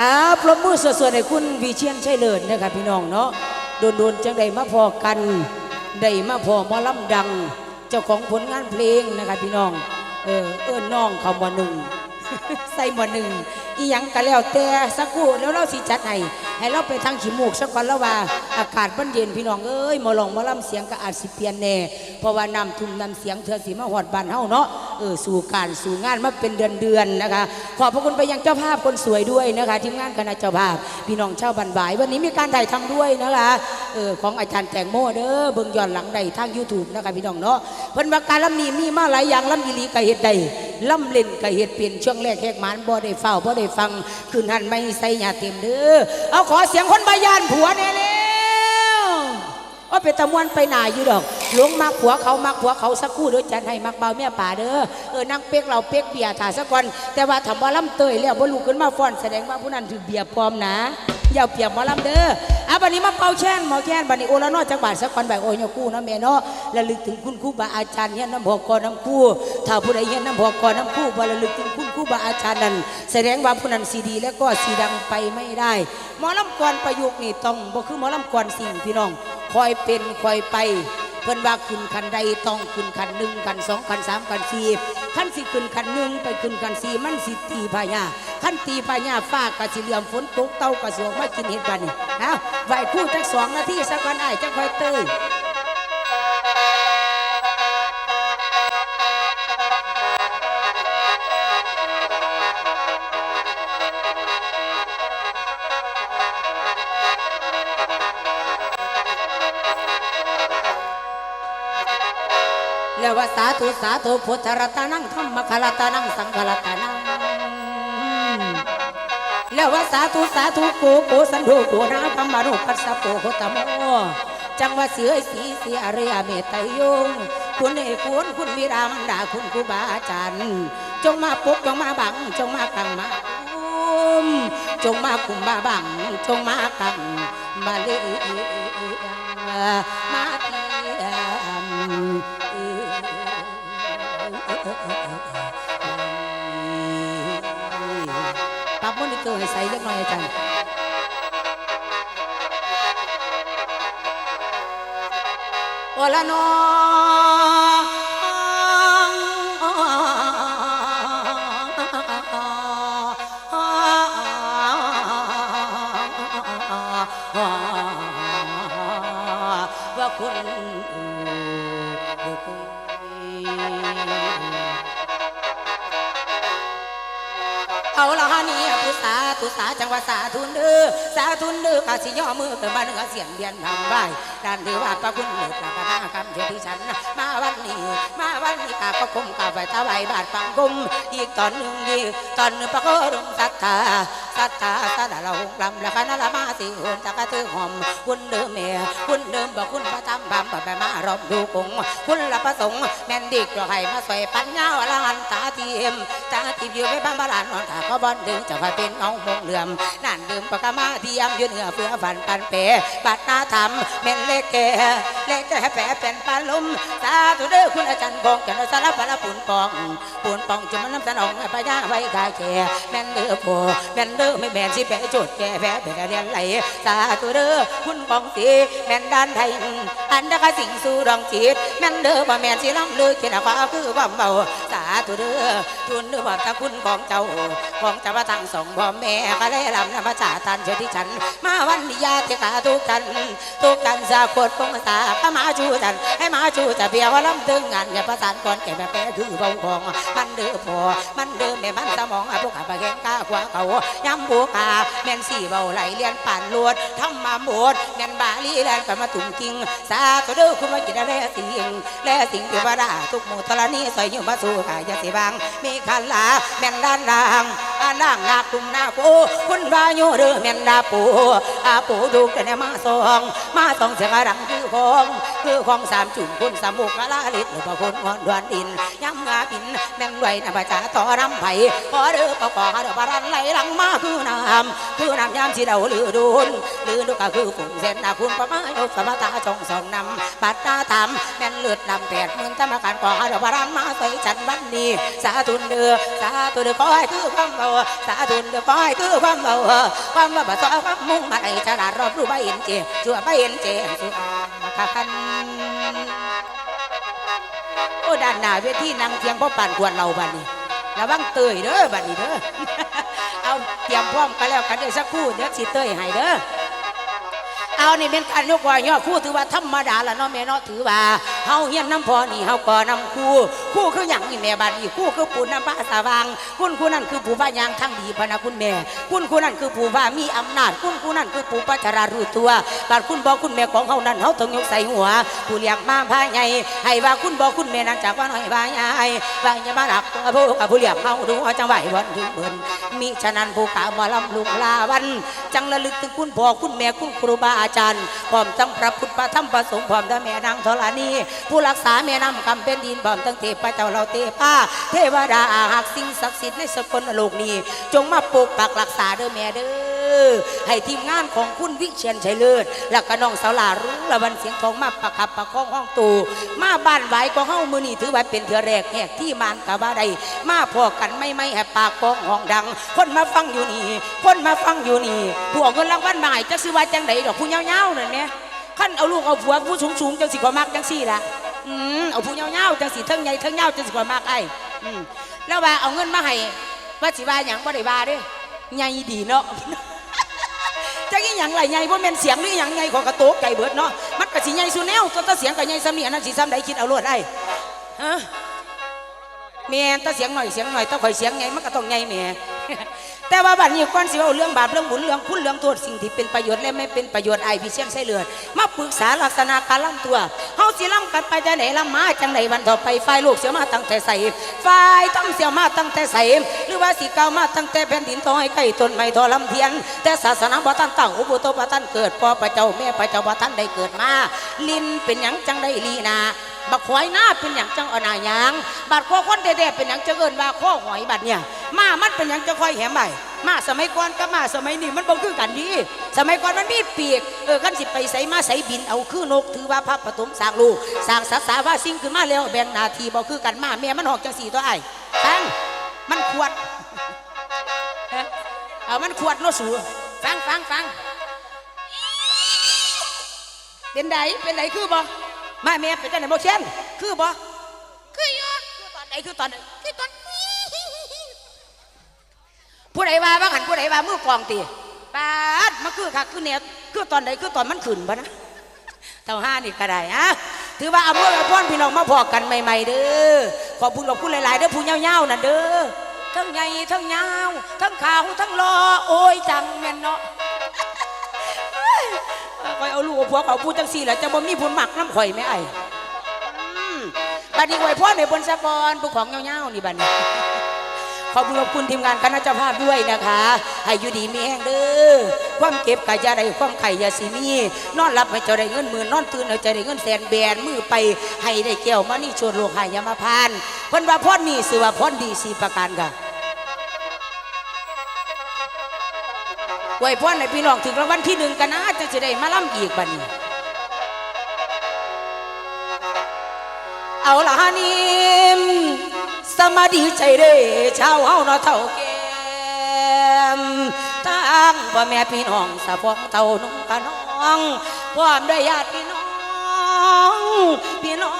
อ้าวปรบมือสดๆให้คุณวิเชียนชัยเลิศนะครับพี่น้องเนาะโดนๆจังได้มาพอกันได้มาพอมอลำดัง เจ้าของผลงานเพลงนะครับพี่น้อง เออเอิ้นน้องเขามาหนึ่งใส่หมอหนึ่งอีหยังก็แล้วแต่สักครู่แล้วเราสิจัดให้ให้เราไปทางขี้มูกสักก่อนแล้วว่าอากาศมันเย็นพี่น้องเอ้ยมอลองมอลำเสียงก็อาจสิเปลี่ยนแน่เพราะว่าน้ำทุ่มน้ำเสียงเธอสีมาหอดบานเฮาเนาะเออสู่การสู่งานมาเป็นเดือนเดือนนะคะ ขอบพระคุณไปยังเจ้าภาพคนสวยด้วยนะคะทีมงานคณะเจ้าภาพพี่น้องชาวบันบาย วันนี้มีการถ่ายทำด้วยนะคะเออของอาจารย์แตงโมเด้อเบิ่งย้อนหลังได้ทาง YouTube นะคะพี่น้องเนาะเพิ่นว่าการลำนี้มีมาหลายอย่างลำอีลีก็เฮ็ดได้ลำเล่นก็เฮ็ดเป็นช่วงแรกแขกมานบ่ได้เฝ้าบ่ได้ฟังคืนหันไม่ใส่หยาเต็มเด้อเอาขอเสียงคนบายานผัว เป็นตะมวนไปหนาอยู่ดอกหลวงมักผัวเขามักผัวเขาสักคู่เด้อจันให้มักเบาแม่ป่าเด้อเออนั่งเป๊กเราเป๊กเบียร์ถ่าสักก่อนแต่ว่าถ้าบ่ลำเตยแล้วบ่ลุกขึ้นมาฟ้อนแสดงว่าผู้นั้นถือเบียร์ปลอมนะอย่าเปียบหมอลำเด้ออะบัดนี้มาเป่าแช่นหมอแช่นบัดนี้โอละนอจักบาทสักวันแบบโอ้ยกู้นะแม่เนาะระลึกถึงคุณครูบาอาจารย์เฮียนน้ำพอกกอน้ำคู่ถ้าผู้ใดเฮียนน้ำพอกอน้ำคู่บ่ระลึกถึงคุณครูบาอาจารย์นั้นแสดงว่าผู้นั้นสีดีและก็สีดังไปไม่ได้หมอลำกวนประยุกต์นี่ต้องบ่คือหมอลำกวนสิ่งพี่น้อง คอยเป็นคอยไป เพิ่นว่าขึ้นคันใดต้องขึ้นคันหนึ่งคันสองคันสามคันสี่คันสิขึ้นคันหนึ่งไปขึ้นคันสี่มันสิตีพญาคันตีพญาฟ้ากะสิเหลื่อมฝนตกเต้ากะสิออกมากินเห็ดบันนี่เอาไหวพูดจักสองนาทีสักวันไอ้จักคอยเตย แล้วว่าสาธุสาธุพุทธรัตนังธรรมคารตนังสังฆรัตนังแล้วว่าสาธุสาธุโกโกสันโดโกนาธรรมารุปัสสะโปโคตโมจังว่าเสือสีเสียเรียเมตยงคุณเอกคุณคุณวิรามันดาคุณครูบาอาจารย์จงมาปกจงมาบัง จงมากังมาอุ้มจงมาคุมมาบัง จงมากังมาเลียมาเทียม ปรับมอนิเตอร์ให้ใสเล็กน้อยอาจารย์โอละนอว่าคนอื่น เอาละฮะนี่ผู้สาธุสาจังหวัดสาธุนเด้อสาธุนเด้อข้าสิย่อมือขึ้นมาเนื้อเสียงเดียนทำไหวด้านเดือว่าพระคุณเดือพระพนากรรมเทที่ฉัน มาวันนี้ มาวันนี้ข้าก็คมข้าไปถวายบาทปังกุมอีกตอนหนึ่งอีกตอนหนึ่งพระโคดมศรักตา ศรัทธาสดาเราหงลำละคณะละมาสิโหนตะกะตือหอมคุณเดิมแม่คุณเดิมบอกคุณพระธรรมบำบัดไปมารอบดูกงคุณละประสงค์แม่นดิกดอกให้มาสวยปัญญาอรหันตาเทียมตาทิพย์อยู่ไปบ้านบาลานนอนขาก็บอนดึงจะไปเป็นเงามงเหลื่อมนั่นดื่มปากกามาเทียมอยู่เหนือเพื่อฝันปันเปบัดหน้าธรรมแม่นเล็กแก่เล็กแก่แผลเป็นปลาลุมสาธุเด้อคุณอาจารย์กองจันทร์สารพัดละปูนปองปูนปองจะมันน้ำตาหนองพญาไว้กายแก่แม่นเด้อโพแม่นเด้อไม่แมนสิแผลโจดแก่แผลเป็นเรียนไหลสาธุเด้อคุณกองสีแม่นด้านไทยอันดกสิงสู่ดองจิตแม่นเด้อบ่แม่นสิล้ำเลยเขียนว่าคือความเบาสาธุเด้อทุนเด้อบ่ตาคุณของเจ้าของจ้ามาทั้งสองพ่อแม่ก็ได้ลำนำมาจ่าตันเชิญที่ฉัน มาวันนี้ยาเทกาทุกกันทุกกันสาโคตรคงสาพมาชูจันให้มาชูจะเบียว่าลำตึงงานอย่าประสานก่อนแก่แม่แปรคือเบาของมันเดือพอมันเดือแม่มันสมองพวกข้าไปแข่งก้าขวาเขา้ำบัวกาแม่นสี่เบาไหลเลียนป่านลวดทำมาหมดแม่นบาลีแลนกันมาตุ่มกิงสาธุเด้อคุณมากินแล่สิงแล่สิงเทวดาทุกหมู่ตระนี้ใส่ยืมมาสู่ขายาสิบางมีขันลาแม่นด้านลางอานั่งนาคุมนาปูคุณบาโยเด้อแม่นดาปูอาปูดูกันมาสองมาสองเสียงดังคือพองคือของสามจุ่มคุณสามบุกกะลาลิดหรือพระคุณงอนดวนดินย้ำงาบินแม่งไหวนะพระจ่าต่อรำไผ่ขอเด้อปะกอเด้อปรันไหลหลังมาคือน้ำคือน้ำยามสีเดาหรือดูนหรือดูก็คือฝุ่นเส้นนาคุณประมาโยสมตาจงสองนำปัตตาธรรมแม่นเลือดดำแปดหมื่นธรรมการก่อเด้อปะรันมาใส่ฉันวันนี้ สาธุเด้อสาธุเด้อขอให้คือความเบาสาธุเด้อขอให้คือความเบาความว่าบ่ซอความมุ่งมาในฉลาดรอบรู้ใบเห็นเจชั่วใบเห็นเจสุอาคันโอ้ด้านหน้าเวทีนางเทียงพ่อปั่นควรเราบัดนี้ระวังเตยเด้อบัดนี้เด้อ เอาเตรียมพร้อมกันแล้วกันเดี๋ยวสักคู่เดี๋ยวสิเตยให้เด้อเอานี่เป็นการยกว่าย่อคู่ถือว่าธรรมดาละเนาะแม่เนาะถือว่า เฮาเฮียนน้ำพอนี่เฮาก็น้ำคู่คู่คืออย่างนี่แม่บ้าดนี้คู่คือปู่น้ำพระสาว่าง คุณคู่นั่นคือผู้ว่ายางทั้งดีพนะคุณแม่ คุณคู่นั่นคือผู้ว่ามีอำนาจ คุณคู่นั่นคือผู้ปัจรารู้ตัวบาดคุณบอกคุณแม่ของเฮานั้นเฮาต้องยกใส่หัวผู้เลี้ยงมาพาใหญ่ให้ว่าคุณบอกคุณแม่นั้นจากว่าน้อยว่าใหญ่ว่าอย่ามาหักตัวผู้กับผู้เลี้ยงเฮาดูว่าจังไหววันถึงเบิ่นมีฉะนั้นผู้กล่าวมาลำลุงลาวัน จังระลึกถึงคุณพ่อคุณแม่คุณครูบาอาจารย์พร้อมทั้งพระพุทธพระธรรมพระสงฆ์พร้อมทั้งแม่นางธรณีผู้รักษาแม่น้ำคำเป็นดินพร้อมทั้งเทพเจ้าเราเทพาเทวดาอาหากสิ่งศักดิ์สิทธิ์ในสกลโลกนี้ จงมาปกปักรักษาเด้อแม่เด้อให้ทีมงานของคุณวิเชียนชัยเลิศและก็น้องสาวลารุ่งละวันเสียงทองมาประคับประคองห้องตูมาบ้านไหวของเฮามือนี่ถือไว่าเป็นเถือแรกแหกที่มานกะว่าใดมาพอกันไม่ไม่แหบปากกองห้องดัง คนมาฟังอยู่นี่ คนมาฟังอยู่นี่พวกเงินรางวัลมาใหม่จะซื้อว่าจังไดดอกผู้เงาๆนั่นแหม ขั้นเอาลูกเอาผัวผู้สูงๆจังสิกว่ามักจังสี่ละอืมเอาผู้เงาๆจังสิเทั้งใหญ่เทั้งเงาจังสิกว่ามักไอ้อืมแล้วว่าเอาเงินมาให้ว่าสิว่าหยังบ่ได้ว่าเด้ใหญ่ดีเนาะจักอีหยังไรใหญ่บ่แม่นเสียงหรือหยังใหญ่ของกระโตกไก่เบิดเนาะมันก็สิใหญ่สุแนวตัวตาเสียงก็ใหญ่ซ้ำนี่อันนั้นสิซ้ำใดคิดเอาโลดได้ฮะแม่นตาเสียงหน่อยเสียงหน่อยตาข่อยเสียงใหญ่มันก็ต้องใหญ่แม่ แต่ว่าบัดนี้ก่อนสิเอาเรื่องบาปเรื่องบุญเรื่องคุณเรื่องโทษสิ่งที่เป็นประโยชน์และไม่เป็นประโยชน์ไอพี่เชียงใส่เลือดมาปรึกษาลักษณะการล่ำตัวเฮาสิล่ำกันไปจะไหนล่ำมาจังไหนวันต่อไปฝ่ายลูกเสียมาตั้งแต่ใส่ฝ่ายต้องเสียมาตั้งแต่ใส่หรือว่าสิเก่ามาตั้งแต่แผ่นดินทองให้ใกล้ต้นไม้ทอลำเทียน แต่ศาสนาบ่ทันตั้งอุปุโตบ่ทันเกิดพ่อพระเจ้าแม่พระเจ้าบ่ทันได้เกิดมา ลินเป็นหยังจังได้ลีนา บักหอยหน้าเป็นอย่างจังเอาหยางบัดข้อคนเด็ดๆเป็นอย่างจะเอินว่าข้อหอยบัดเนี่ย มามันเป็นอย่างจะคอยแหมใหม่มาสมัยก่อนกับมาสมัยนี้มันบ่คือกันดีสมัยก่อนมันมีปีกเออขันสิไปใส่มาใส่บินเอาคือนกถือว่าพระปฐมสร้างลูกสร้างศักดิ์ษาว่าสิ่งขึ้นมาแล้วแบ่งนาทีบ่คือกันมาแม่มันออกจังสี่ตัวไอ้ฟังมันควรเอามันขวดเนสูฟังฟังฟังเป็นไดเป็นไดคือบ่ มาแม่เป็นจังไดบ่เช่นคือบ่คืออยู่คือตอนใดคือตอนใดคือตอนผู้ใดว่าว่าหันผู้ใดว่ามือกลองตีปาดมาคือคักคือเนี่ยคือตอนใดคือตอนมันขึ้นบ่นะเท่าห้านี่ก็ได้อะถือว่าเอามือเอาพ่อนพี่น้องมาพอกันใหม่ๆเด้อขอบคุณขอบคุณหลายๆเด้อผู้เงาๆน่ะเด้อทั้งใหญ่ทั้งยาวทั้งขาวทั้งรอโอ้ยจังแม่นเนาะเอ้ย คอยเอาลูกเอาผัวเขาพูดจังสี่แหละจะบ่มีผลหมักน้ำข่อยไหมไอ้อืมบัดนี้ไว้พ่อในบนสะกอนผู้ของเงาๆนี่บัดนี้ขอบคุณขอบคุณทีมงานคณะเจ้าภาพด้วยนะคะ ให้อยู่ดีมีแห้งเด้อ ความเก็บกะยาใดความไข่ยาสีมี นอนหลับให้เจ้าได้เงินหมื่นนอนตื่นให้เจ้าได้เงินแสนแบนมือไปให้ได้เกี่ยวมานี่ชวนโลกหายยามาพานเพิ่นว่าพ่อนี่สือว่าพ่อดีสีประการค่ะ ไว้พ่อในพี่น้องถึงรางวัลที่หนึ่งกันนะจะจะได้มาล่ำอีกบัดนี้ เอาละฮานิมสมาดีใจเด้ชาวเฮาเนาะเท่าแก่มตั้งพ่อแม่พี่น้องสะพองเต่านุ่งกะน้องพร้อมด้วยญาติพี่น้องพี่น้อ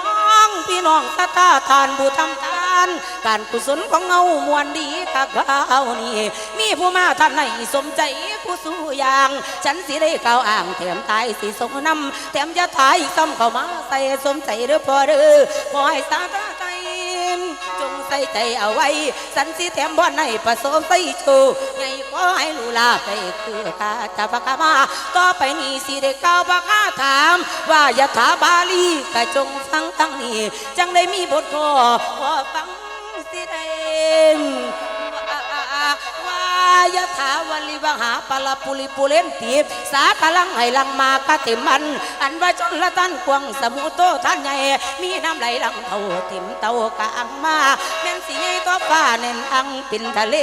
งพี่น้องตาตาทานผู้ทำทานการกุศลของเงามวลดีกักเขานี่มีผู้มาท่านให้สมใจ ผู้สู้อย่าง ฉันสิได้กล่าอ่างแถมตายสิสงน้ำแถมจะตายซ้ำเข้ามาใส่สมใจเด้อพอเด้อขอให้สาธาใจจงใส่ใจเอาไว้ สันสิแถมบ่อนให้ประสบใส่ชูไงขอให้ลูลาไปคือตาจะพักมาต่อไปนี้สิได้กล่าวบักาถาม ว่ายะถาบาลีก็จงฟังตั้งนี้ จังได้มีบทขอขอฟังสิได้ายถาวลิวหาปลปุริปุเรนตีบสากลังให้ลังมากะติมัน อันว่าจนละตันกวางสมุโตท่านใหญ่มีน้ำไหลหลังเท่าติมเต่ากะอังมาแม่นสีใหญ่ก็ฟ้าเน่นอังปินทะเล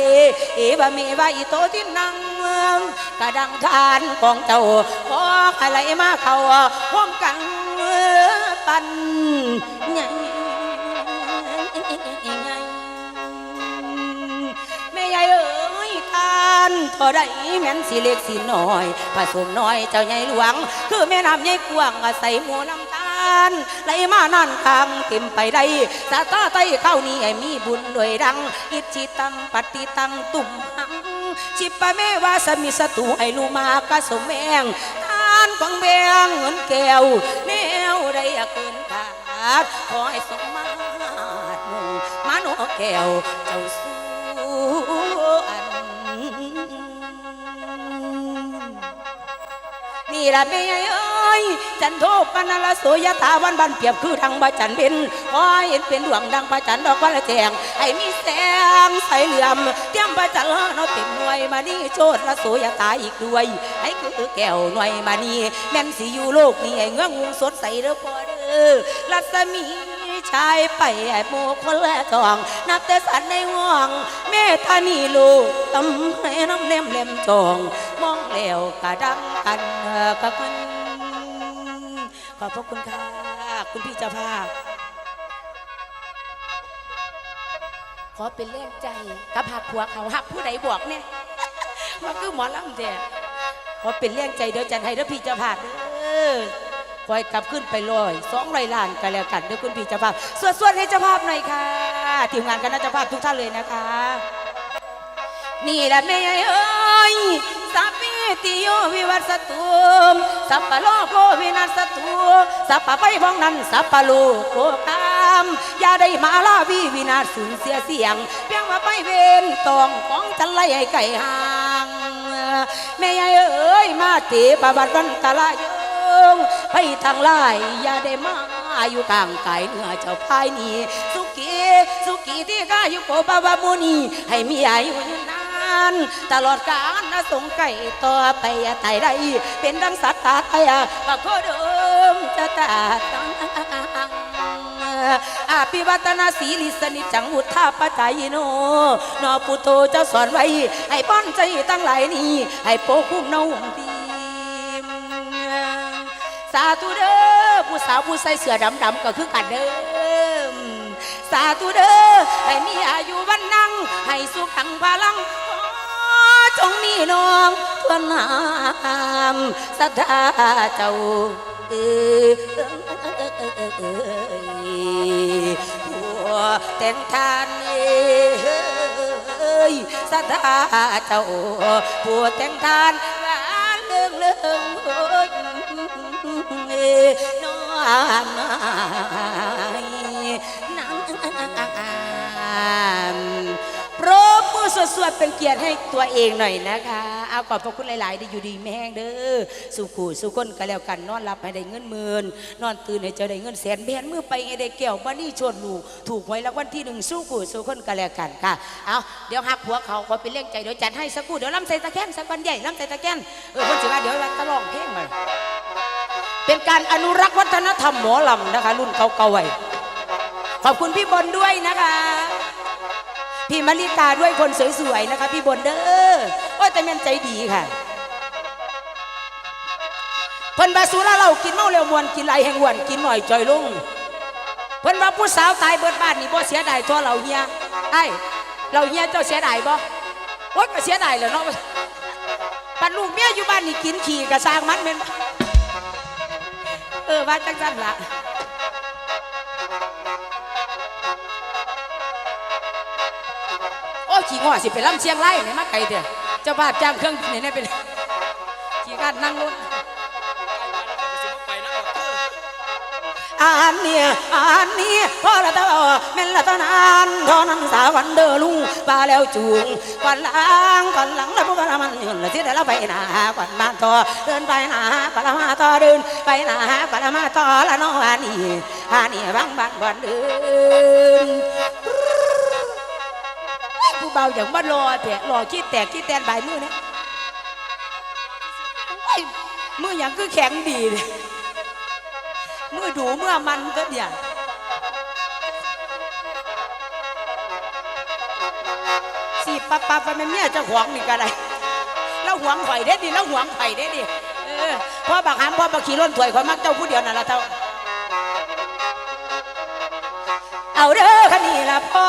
เอวมีว่าอีโตที่นังเมืองกระดังทานของเจ้าขออะไรมาเข้าห้องกังปันใหญ่านเท่าใดแม่นสิเล็กสิน้อยผสมน้อยเจ้าใหญ่หลวง คือแม่น้ำใหญ่กว้างอาศัยหมูน้ำตาลไหลมานั่นทางเต็มไปได้สาตาไตเข้านี่ให้มีบุญด้วยดัง อิจิตังปฏิตังตุ่มหัง ชิปะแม่ว่าสมิสตุให้ลูมากะสมแมงทานฟังแบงเงินแก้วแนวได้เกินขาดขอให้สมมาตรมุ่งมาโนแก้วเจ้าสู้ นี่ละเม่เอ้ยจันโทปนละโสยตาวันบันเปียบคือทางบาจันเป็นขอให้เห็นเป็นดวงดังพระจันทร์ดอกวันละแจงให้มีแสงใสเหลื่อมเตรียมพระจันทร์เนาะเต็มหน่วยมานี่โชดละสุยตาอีกด้วยให้คือแก้วหน่วยมานี่แม่นสิอยู่โลกนี้ให้เงื้องงสดใสเด้อพ่อเด้อรัศมี ชายไปไอ้โมคนละสอง นับแต่สันในห่วงเมตานีลูกตำให้น้ำเล่มเล่มจอง มองแล้วกระดังกันกับมันขอบพระคุณค่ะ คุณพี่เจ้าภาพ ขอเป็นแรงใจกับหักผัวเขาหักผู้ใดบอกเนี่ยว่าคือหมอลำเดียขอเป็นแรงใจเดี๋ยวจันให้เด้อพี่เจ้าภาพเด้อ คอยกลับขึ้นไปลอยสองไรล้านกันแล้วกันด้อคุณพี่เจ้าภาพสวนส่วนให้เจ้าภาพหน่อยค่ะทีมงานคณะเจ้าภาพทุกท่านเลยนะคะ นี่แหละแม่เอ้ยสัพพิติโยวิวัตสตุมสัพพะโลโควินัสตุสัพพะไปพองนั้นสัพพะโลโคกามอย่าได้มาลาวีวินาศสูญเสียเสียงเพียงว่าไปเวนตองของจันไลให้ไก่ห่างแม่เอ้ยมาตะปะบัดวันตะละย งไปทางไล่อย่าได้มาอยู่กลางกายเนื้อเจ้าพายนี้สุขีสุขีที่ข้าอยู่โกบาวามุนีให้มีอายุยืนนานตลอดกาลนะสงไก่ต่อไปไตได้เป็นดังสัตตาไทยก็โคดมจะตาตังอาภิวัตนาสีลิสนิจังอุทธาปจายโน นอปุโตเจ้าสอนไว้ ให้ป้อนใจตั้งหลายนี้ให้โปกคุ้มเนาที สาธุเด้อผู้สาวผู้ใส่เสื้อดำดำๆก็คือกันเด้อสาธุเด้อให้มีอายุวันนั่ง ให้สุขังพลังขอจงมีน้องทวนน้ำสัทธาเจ้าเอ้ยผัวแต่งทานเอ้ยสัทธาเจ้าผัวแต่งทานหวานเรื่องเรื่องโอ น้องนายนางโปรบมือสวดๆเป็นเกียรติให้ตัวเองหน่อยนะคะ เอาขอบพระคุณหลาย ๆ ได้อยู่ดีแม่งเด้อสุขูสุคนก็แล้วกันนอนหลับให้ได้เงินหมื่นนอนตื่นให้เจ้าได้เงินแสนแบนมือไปให้ได้แก้วบ้านี่ชวนลูกถูกหวยรางวัลที่หนึ่งสู้ขูสุคนก็แล้วกันค่ะ เอาเดี๋ยวหักหัวเขาขอเป็นเรื่องใจเดี๋ยวจัดให้สักคู่เดี๋ยวล้ำใส่ตะแกนสักวันใหญ่ล้ำใส่ตะแกนเออคนสิว่าเดี๋ยววันตะลองเพลงมา เป็นการอนุรักษ์วัฒนธรรมหมอลำนะคะ รุ่นเก่าๆไว้ขอบคุณพี่บนด้วยนะคะ พี่มาริกาด้วยคนสวยๆนะคะ พี่บนเด้อโอ้ยแต่แม่นใจดีค่ะเพิ่นบาสูราเรากินเมาเร็วมวนกินไรแห่งวนกินหน่อยจอยลงเพิ่นว่าผู้สาวตายเบิดบ้านนี่บ่เสียดายทั่วเราเฮียไอ้เราเฮียเจ้าเสียดายบ่โอ๊ยก็เสียดายแหล้วเนาะปันลูกเมียอยู่บ้านนี่กินขี่กระซางมันเป็น ออว่าจังจันละโอ้ขี่ง้อสิไปล่ำเชียงไร่เนี่ยมาไกลเด้อเจ้าภาพจ้างเครื่องบินเนี่ยเป็นขี่การนั่งรถอันเนี้ยอันนี้พอละเตอแม่นละตอนานท่านั้นสาวันเดอลุงปลาแล้วจูงก่อนหลังก่อนหลังแล้วพวกเรามันยืนละที่เดี๋ยวเราไปหนาก่อนมาต่อเดินไปหนาก่อนละมาต่อเดิน ไปหนาก่อนละมาต่อละน้องอันนี้อันนี้บางบางวันเดินผู้เบาอย่างบ้านรอแตะรอขี้แตกขี้แตนบายมือนะโอ้ยมืออย่างคือแข็งดีเลยมือดูเมื่อมันก็เดียวสิปับปับไปมันเมียเจะหวงนี่ก็ได้แล้วหวงไข่ได้ดิแล้วหวงไข่ได้ดิ พ่อบักหามพ่อบักขี่ล้นถวยข่อยมักเจ้าผู้เดียวนั่นละเท่าเอาเด้อคันนี้ละพ่อ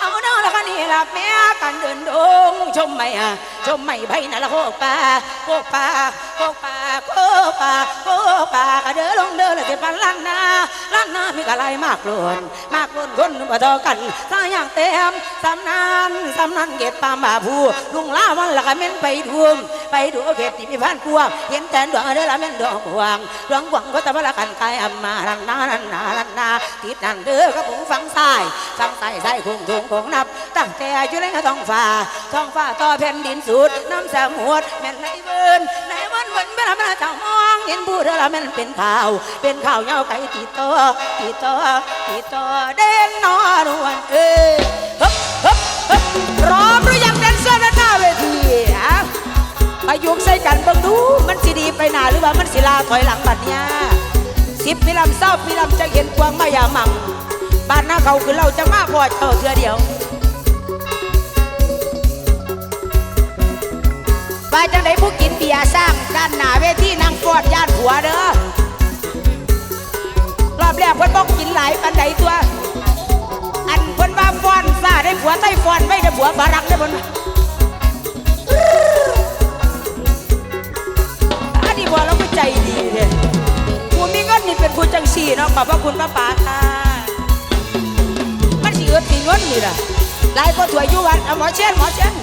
เอาเด้อละคันนี้ละแม่กันเดินดงชมไม่อะชมไม่ไผ่น่ะละโคกป่าโคกป่าโคกป่าโคกป่าโคกป่ากะเด้อลงเด้อละสิปันล้านนาล้านนามีกะไรมากล้วนมากล้วนคนบ่เท่ากันถ้าอย่างเต็มสำนานสำนานเก็บปามบาผู้ลุงลาวันละก็เม่นไปดวง ไปดูเขตที่มีพันกวงเห็นแต่ดวงเด้อละเม่นดวงกวางดวงกวงก็ตะวันละกันกายอำมาลันนาลันนาลันนาติดนั่นเด้อกับผมฟังซ้ายฟังซ้ายซ้ายคงทงคงนับ ตั้งแต่อยู่ในท้องฟ้าท้องฟ้าต่อแผ่นดินสุดน้ำสมุทรแม่นไหลเวินไหลวันวันเป็นอะไรเจ้ามองเห็นผู้เด้อละแม่นเป็นข่าว เป็นข่าวเหงาไก่ตีต่อตีต่อตีต่อเด่นนอนวันเอ้ยฮึบฮึบฮึบ ไปหนาหรือว่ามันสิลาถอยหลังบัดเนี้ยสิบปีลำเศร้าปีลำจะเห็นกวางมายามังบ้านหน้าเขาคือเราจะมาพอเท่าเทือเดียวว่าจังไดผู้กินเบียร์สร้างด้านหนาเวทีนางฟอดญาติผัวเด้อรอบแรกเพิ่นบอกกินหลายปันใดตัว อันเพิ่นว่าฟอนซาได้ผัวใต้ฟอนไว้ได้ผัวบารักได้เพิ่น ใจดีเลยผู้มีเงินนี่เป็นผู้จังสี่เนาะขอบพระคุณป้าป๋าค่ะ มันสิเอิดสิเงินนี่ล่ะหลายก็ถวยอยู่วันเอาหมอเช่นหมอเช่น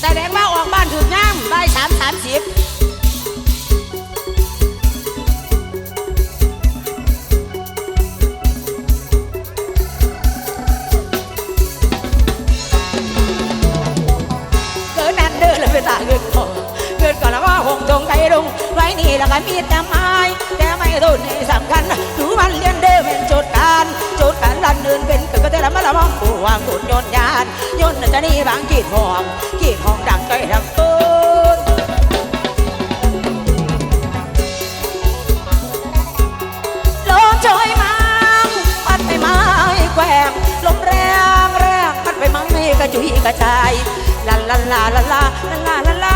แต่แดงมาออกบ้านถึงย่ามได้สามสามสิบ มีแต่ไม้แต่ไม่ต้นนี่สำคัญดูมันเลี้ยงเด้อเป็นโจทย์การโจทย์การดันเดินเป็นก็ก็แต่ละมันละมองผู้วางตุนยนต์ยานยนต์น่ะจะนี่บางกีดหอมกีดหอมดังใจดังต้นลมโชยมาพัดไปไม้แกว่งลมแรงแรงพัดไปไม้กระจุยกระจายลาลาลาลาลาลาลาลา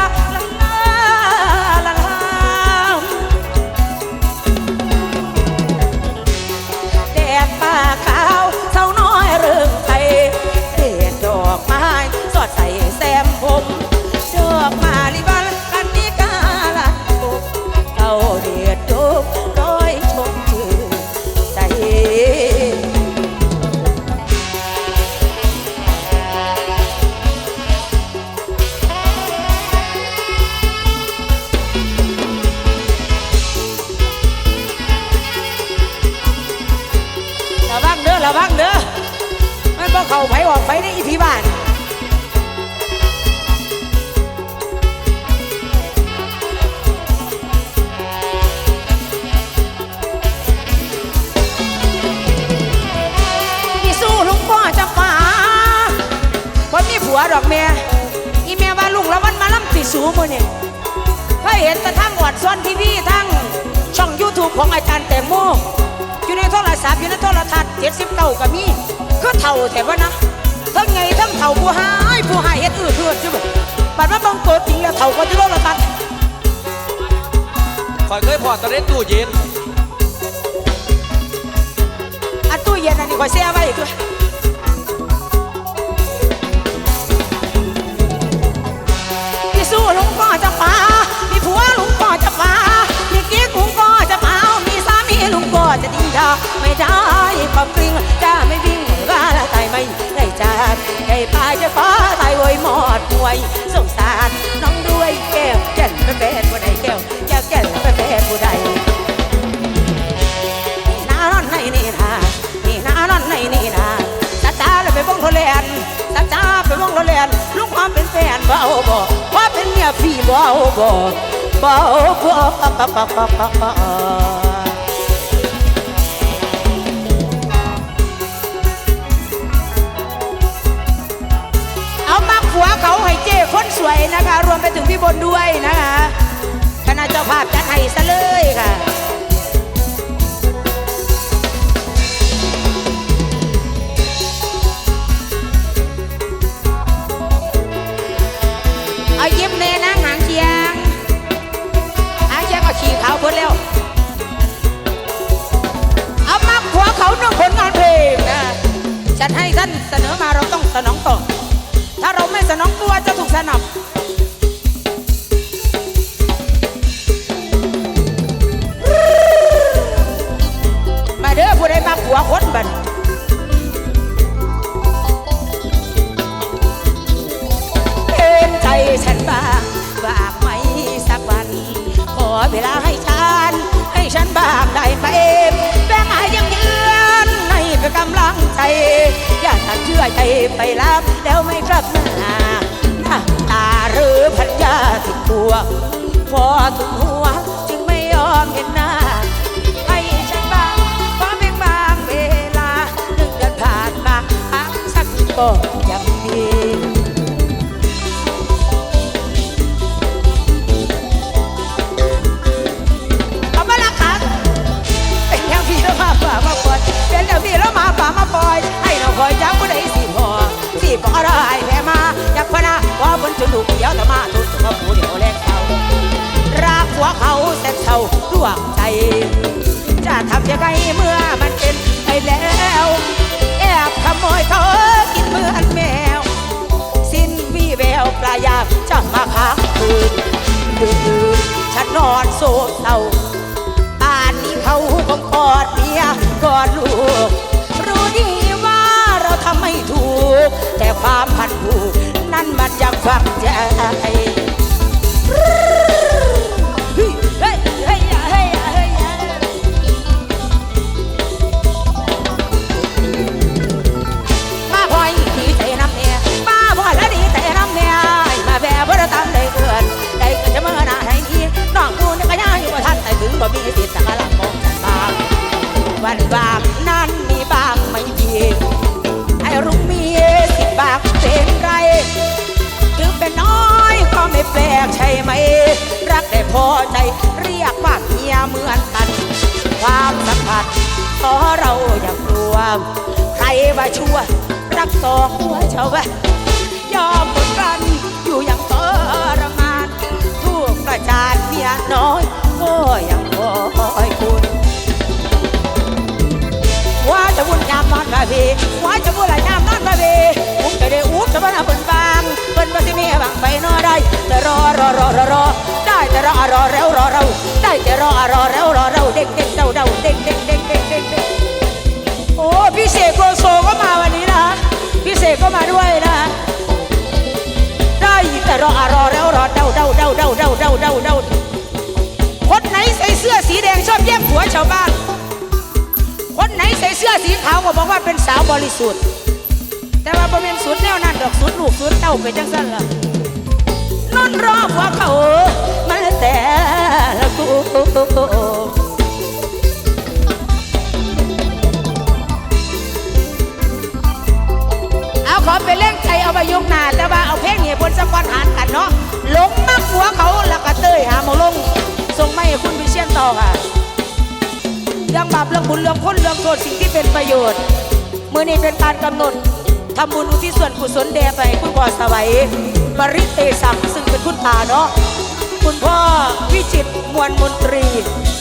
บ่มีผัวดอกแม่อีแม่ว่าลุงละวันมาล่ำติสูมือนี่เคยเห็นแต่ทั้งอวดซ่อนทีวีทั้งช่อง YouTube ของอาจารย์แตงโมอยู่ในโทรศัพท์อยู่ในโทรทัศน์เจ็ดสิบเก้าก็มีคือเท่าแต่ว่านะทั้งไงทั้งเท่าผู้หายผู้หายเฮ็ดอื้อเทือดใช่ไหมบัดว่าบางตัวจริงแล้วเท่าก็จะโลละตันคอยเคยพอตอนเล่นตู้เย็นอันตู้เย็นอันนี้คอยแช่ไว้ตัวพี่ จ้าไม่ได้ความกลิ้งจะไม่วิ่งว่าละตายไม่ได้จากได้พายจะฟ้าตายโวยหมอดป่วยสงสารน้องด้วยแก้วแก่นไปแฟนผู้ใดแก้วแก้วแก่นไปแฟนผู้ใดนี่นานอนในนี่นานี่นานอนในนี่นาจ้าจ้าเลยไปบ้องโรแลนจ้าจ้าไปบ้องโรแลนลุงความเป็นแฟนเอาบ่ว่าเป็นเมียพี่บ่เอาบ่บ่เอาบ่ปะปะปะปะปะ วยๆนะคะรวมไปถึงพี่บนด้วยนะคะคณะเจ้าภาพจัดให้ซะเลยค่ะเอายิ้มเนนะหางเชียงหางเชียงก็ขี่ขาพ้นแล้วเอามาหัวเขาหนึ่งผลงานเพลงนะฉันให้ท่านเสนอมาเราต้องสนองตอบถ้าเราไม่สนองตัวจะถูกสนับ เด้อผู้ใดมาหัวคนบันเห็นใจฉันบ้างบากไหมสักวัน ขอเวลาให้ฉัน ให้ฉันบ้างได้ไหมแบ่งให้ยังยืนให้เป็นกำลังใจ อย่าตัดเชื่อใจไปรับแล้วไม่กลับมาหน้าตาหรือพัญญาติดตัวพอถึงหัวจึงไม่ยอมเห็นหน้า ก็ยังดีเอามาละค่ะเป็นอย่างพี่แล้วมาป่ามาปล่อยเป็นอย่างพี่แล้วมาป่ามาปล่อยให้เราคอยจับผู้ใดสิพอสิพอได้แพ้มาอยากพนะว่าบนจุดุเดียวแต่มาทุกตัวผู้เดียวแรงเขารักหัวเขาแสนเศร้าดวงใจ จะทำยังไงเมื่อมันเป็นไปแล้ว ขโมยเขากินเหมือนแมว สิ้นวี่แววปลายามจะมาค้าคืนดึกฉันนอนโศกเศร้าป่านนี้เขาคงกอดเมียกอดลูก รู้ดีว่าเราทำไม่ถูก แต่ความพันผูกนั้นมันยังฝังใจ ขอเราอย่างรวใครว่าชั่ว รักสองหัวเฉาแวะยอมหมดกันอยู่อย่างทรมานทุกประจานเมียน้อยก็ยังคอยคุณว่าจะวุ่นยามนอนมาพีว่าจะวุ่นหลายยามนอนมาพีอุ้มก็ได้อุ้มจะมาเปิ่นบางเปิ่นว่าสิมีบางไปนอได้แต่รอรอรอรอรอ รอรอเร็วรอเราได้แต่รอรอเร็วรอเราเด็กเด็กเดาเดาเด็กเด็กเด็กเด็กเด็กเด็กโอ้พี่เสกโลโซก็มาวันนี้นะพี่เสกก็มาด้วยนะได้แต่รอรอเร็วรอเดาเดาเดาเดาเดาเดาเดาเดาคนไหนใส่เสื้อสีแดงชอบแย่งผัวชาวบ้าน คนไหนใส่เสื้อสีขาวก็บอกว่าเป็นสาวบริสุทธิ์ แต่ว่าบ่เป็นสุดแนวนั้นดอกสุดลูกสุดเต้าไปจังสั้นล่ะ นอนรอผัวเขามาแต่กูเอาขอเป็นเล่งใจเอาไปยกหนาแต่ว่าเอาเพลงเนี้บนสะกอนหานกันเนาะหลงมักหัวเขาแล้วก็เต้ยหาหมอลงส่งไม่คุณวิเชียนต่อค่ะเรื่องบาปเรื่องบุญเรื่องพ้นเรื่องโทษสิ่งที่เป็นประโยชน์เมื่อนี้เป็นการกำหนดทำบุญอุทิศส่วนกุศลแด่ไปคุณพ่อสวัย บริเตสังซึ่งเป็นคุณตาเนาะคุณพ่อวิจิตมวลมนตรี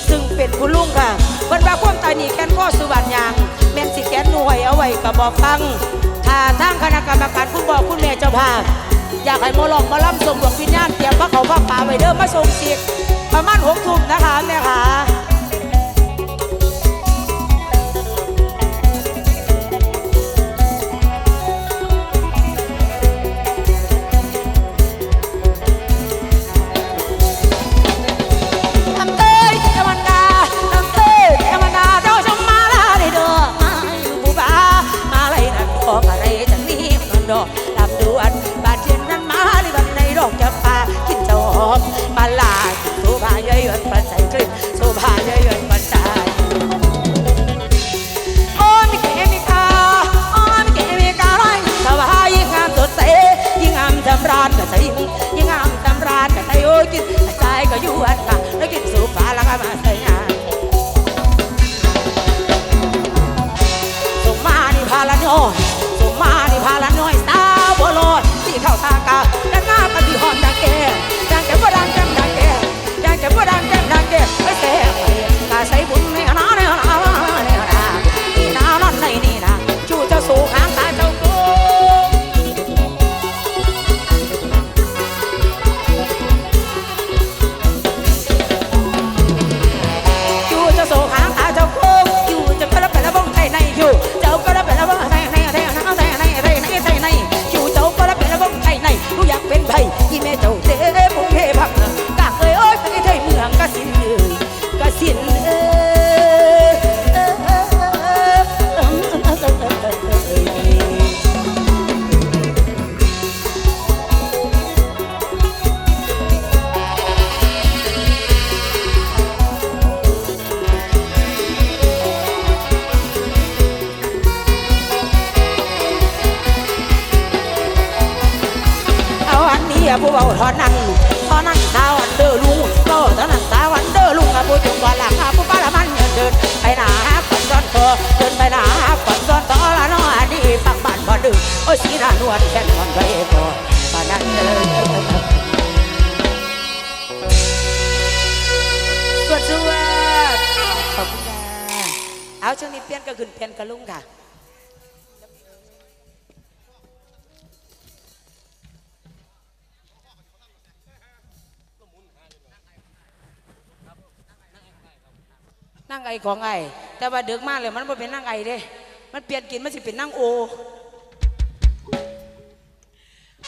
ซึ่งเป็นคุณลุงค่ะบรรดาความตายนี่แค้นข้อสุวรรณยางแม่นสิแค้นหน่วยเอาไว้กับบอกฟังถ้าทางคณะกรรมการคุณบอกคุณแม่เจ้าภาพอยากให้มอลองมาล่ำส่งดวงวิญญาณเตรียมพระเขาพระป่าไว้เด้อมาส่งเสียงประมาณหกทุ่มนะคะแม่ค่ะ อันนี้ผู้เบาทอนั้นทอนั้นสาวันเดอลุงโตทอนั้นสาวันเดอลุงอะผู้จงก่อนหลังอะผู้ป้าละมันเดินเดินไปหนาฝันซ้อนคอเดินไปหนาฝันซ้อนต่อละน้ออันนี้ปักบ้านบ่ดึงโอ้ยสีหน้านวลแค่นอนไว้ก่อนปานั้นเลยสวดสวดขอบคุณค่ะเอาช่วงนี้เปลี่ยนก็ขึ้นเปลี่ยนกับลุงค่ะ นั่งไอของไอแต่ว่าเดึกมากเลยมันไม่เป็นนั่งไอเด้ มันเปลี่ยนกินมันสิเป็นนั่งโอ